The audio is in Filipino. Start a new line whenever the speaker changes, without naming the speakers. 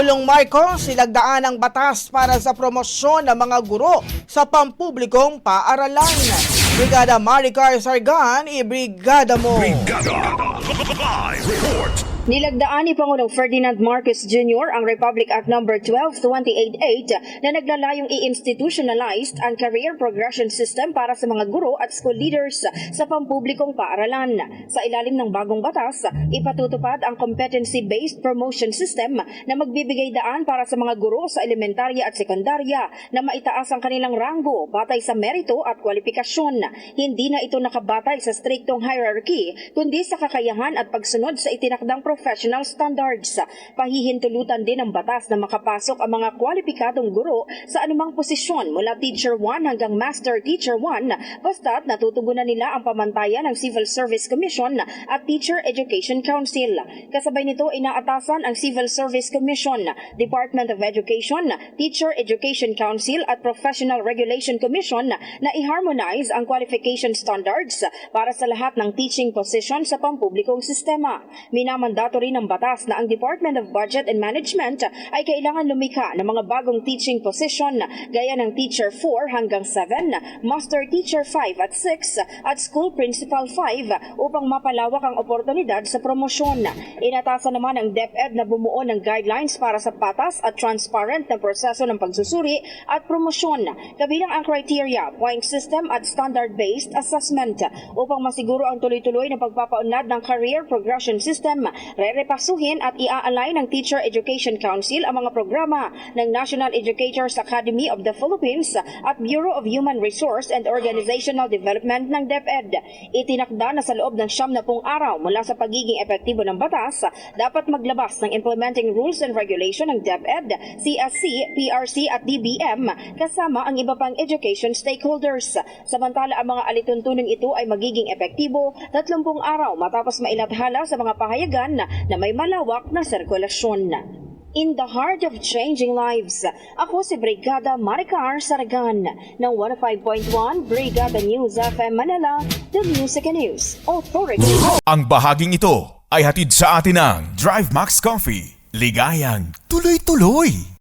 Pangulong Marcos silagdaan ang batas para sa promosyon ng mga guro sa pampublikong paaralan. Brigada Maricar Sargan, ibrigada mo.
Brigada Live Report
Nilagdaan ni Pangulong Ferdinand Marcos Jr. ang Republic Act No. 12-288 na naglalayong i-institutionalize ang career progression system para sa mga guro at school leaders sa pampublikong paaralan. Sa ilalim ng bagong batas, ipatutupad ang competency-based promotion system na magbibigay daan para sa mga guro sa elementarya at sekundarya na maitaas ang kanilang ranggo batay sa merito at kwalifikasyon. Hindi na ito nakabatay sa striktong hierarchy kundi sa kakayahan at pagsunod sa itinakdang professional standards. Pahihintulutan din ng batas na makapasok ang mga kwalipikadong guro sa anumang posisyon mula Teacher 1 hanggang Master Teacher 1 basta't natutugunan nila ang pamantayan ng Civil Service Commission at Teacher Education Council. Kasabay nito inaatasan ang Civil Service Commission, Department of Education, Teacher Education Council at Professional Regulation Commission na i-harmonize ang qualification standards para sa lahat ng teaching position sa pampublikong sistema. Minamandato rin ng batas na ang Department of Budget and Management ay kailangan lumikha ng mga bagong teaching position gaya ng Teacher 4 hanggang 7, Master Teacher 5 at 6 at School Principal 5 upang mapalawak ang oportunidad sa promosyon. Inatasan naman ng DepEd na bumuo ng guidelines para sa patas at transparent na proseso ng pagsusuri at promosyon kabilang ang criteria, point system at standard-based assessment upang masiguro ang tuloy-tuloy na pagpapaunlad ng career progression system. Rerepasuhin at ia-align ng Teacher Education Council ang mga programa ng National Educators Academy of the Philippines at Bureau of Human Resource and Organizational Development ng DepEd. Itinakda na sa loob ng siyam na pung araw mula sa pagiging epektibo ng batas, dapat maglabas ng Implementing Rules and Regulation ng DepEd, CSC, PRC at DBM kasama ang iba pang education stakeholders. Samantala ang mga alituntuning ito ay magiging epektibo 30 araw matapos mailathala sa mga pahayagan na may malawak na sirkulasyon. In the heart of changing lives, ako si Brigada Maricar Saragan ng 105.1 Brigada News FM Manila, The Music and News Authority.
Ang bahaging ito ay hatid sa atin ng Drive Max Coffee Ligayang tuloy-tuloy